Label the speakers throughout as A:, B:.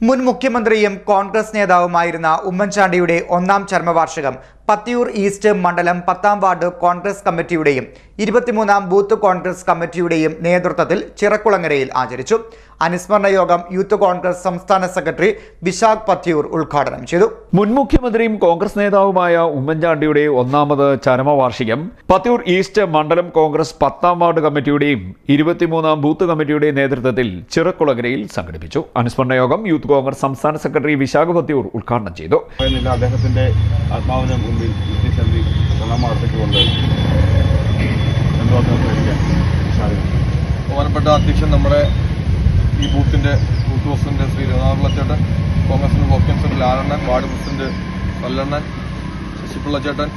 A: മുൻ മുഖ്യമന്ത്രിയും കോൺഗ്രസ് നേതാവുമായിരുന്ന ഉമ്മൻചാണ്ടിയുടെ ഒന്നാം ചരമവാർഷികം പത്തിയൂർ ഈസ്റ്റ് മണ്ഡലം പത്താം വാർഡ് കോൺഗ്രസ് കമ്മിറ്റിയുടെയും ഇരുപത്തിമൂന്നാം ബൂത്ത് കോൺഗ്രസ് കമ്മിറ്റിയുടെയും നേതൃത്വത്തിൽ ചിറക്കുളങ്ങരയിൽ ആചരിച്ചു. അനുസ്മരണ യോഗം യൂത്ത് കോൺഗ്രസ് സംസ്ഥാന സെക്രട്ടറി വിശാഖ് പത്തിയൂർ ഉദ്ഘാടനം ചെയ്തു.
B: മുൻ മുഖ്യമന്ത്രിയും കോൺഗ്രസ് നേതാവുമായ ഉമ്മൻചാണ്ടിയുടെ ഒന്നാമത് ചരമവാർഷികം പത്തിയൂർ ഈസ്റ്റ് മണ്ഡലം കോൺഗ്രസ് പത്താം വാർഡ് കമ്മിറ്റിയുടെയും ഇരുപത്തിമൂന്നാം ബൂത്ത് കമ്മിറ്റിയുടെയും നേതൃത്വത്തിൽ ചിറക്കുളങ്ങരയിൽ സംഘടിപ്പിച്ചു. അനുസ്മരണ യോഗം യൂത്ത് കോൺഗ്രസ് സംസ്ഥാന സെക്രട്ടറി വിശാഖ് പത്തിയൂർ ഉദ്ഘാടനം ചെയ്തു.
C: അദ്ദേഹത്തിന്റെ ആത്മാവിന് മുമ്പിൽ നിത്യശാന്തി ഒന്നാം അർപ്പിച്ചുകൊണ്ട് രണ്ടു വാക്ക് കഴിക്കാൻ സാധിക്കും
D: ബഹുമാനപ്പെട്ട അധ്യക്ഷൻ നമ്മുടെ ഈ ബൂത്തിന്റെ ബൂത്ത് പ്രസിഡന്റ് ശ്രീ രഘുനാഥപിള്ളച്ചേട്ടൻ കോൺഗ്രസിന്റെ ബ്ലോക്ക് കൗൺസിലർ ലാലണ്ണൻ വാർഡ് പ്രസിഡന്റ് കല്ലണ്ണൻ ശശിപിള്ളച്ചേട്ടൻ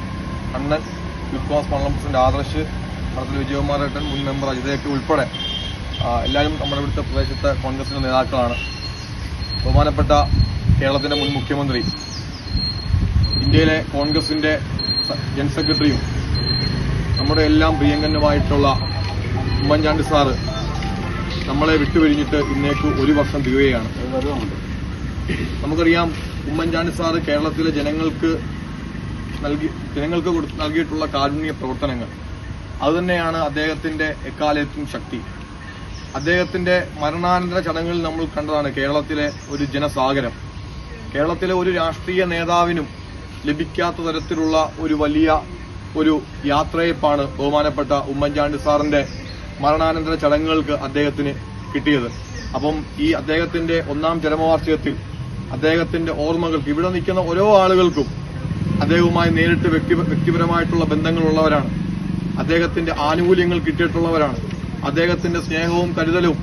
D: അണ്ണൻ യൂത്ത് കോൺഗ്രസ് മണ്ഡലം പ്രസിഡന്റ് ആദർശ് മഠത്തിൽ വിജയകുമാരേട്ടൻ മുൻ മെമ്പർ അജിതയൊക്കെ ഉൾപ്പെടെ എല്ലാവരും നമ്മുടെ ഇവിടുത്തെ പ്രദേശത്തെ കോൺഗ്രസിന്റെ നേതാക്കളാണ്. ബഹുമാനപ്പെട്ട കേരളത്തിന്റെ മുൻ മുഖ്യമന്ത്രി ഇന്ത്യയിലെ കോൺഗ്രസിന്റെ ജനറൽ സെക്രട്ടറിയും നമ്മുടെ എല്ലാം പ്രിയങ്കനുമായിട്ടുള്ള ഉമ്മൻചാണ്ടി സാറ് നമ്മളെ വിട്ടുപിരിഞ്ഞിട്ട് ഇന്നേക്ക് ഒരു വർഷം തീരുകയാണ് നമുക്കറിയാം ഉമ്മൻചാണ്ടി സാറ് കേരളത്തിലെ ജനങ്ങൾക്ക് നൽകി ജനങ്ങൾക്ക് നൽകിയിട്ടുള്ള കാരുണ്യ പ്രവർത്തനങ്ങൾ. അതുതന്നെയാണ് അദ്ദേഹത്തിന്റെ എക്കാലത്തും ശക്തി. അദ്ദേഹത്തിന്റെ മരണാനന്തര ചടങ്ങുകളിൽ നമ്മൾ കണ്ടതാണ് കേരളത്തിലെ ഒരു ജനസാഗരം. കേരളത്തിലെ ഒരു രാഷ്ട്രീയ നേതാവിനും ലഭിക്കാത്ത തരത്തിലുള്ള ഒരു വലിയ ഒരു യാത്രയപ്പാണ് ബഹുമാനപ്പെട്ട ഉമ്മൻചാണ്ടി സാറിന്റെ മരണാനന്തര ചടങ്ങുകൾക്ക് അദ്ദേഹത്തിന് കിട്ടിയത്. അപ്പം ഈ അദ്ദേഹത്തിന്റെ ഒന്നാം ചരമവാർഷികത്തിൽ അദ്ദേഹത്തിന്റെ ഓർമ്മകൾക്ക് ഇവിടെ നിൽക്കുന്ന ഓരോ ആളുകൾക്കും അദ്ദേഹവുമായി നേരിട്ട് വ്യക്തി വ്യക്തിപരമായിട്ടുള്ള ബന്ധങ്ങളുള്ളവരാണ്. അദ്ദേഹത്തിന്റെ ആനുകൂല്യങ്ങൾ കിട്ടിയിട്ടുള്ളവരാണ്. അദ്ദേഹത്തിന്റെ സ്നേഹവും കരുതലും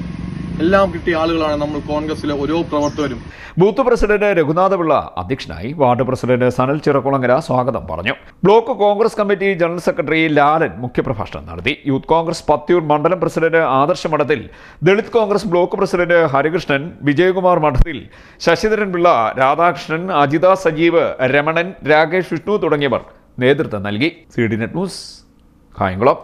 D: എല്ലാം കിട്ടിയ ആളുകളാണ് നമ്മൾ കോൺഗ്രസിലെ ഓരോ പ്രവർത്തകരും.
B: ബൂത്ത് പ്രസിഡന്റ് രഘുനാഥപിള്ള അധ്യക്ഷനായി വാർഡ് പ്രസിഡന്റ് സനൽ ചിറക്കുളങ്ങര സ്വാഗതം പറഞ്ഞു. Block Congress committee general secretary Lalan മുഖ്യപ്രഭാഷണം നടത്തി. യൂത്ത് കോൺഗ്രസ് പത്തിയൂർ മണ്ഡലം president Adarsh Madathil Dalit Congress block president Harikrishnan Vijayakumar Madathil Sasidharan Pillai Radhakrishnan Ajitha Sajeev Ramanan Rakesh Vishnu തുടങ്ങിയവർ നേതൃത്വം നൽകി. C D net news Kayamkulam.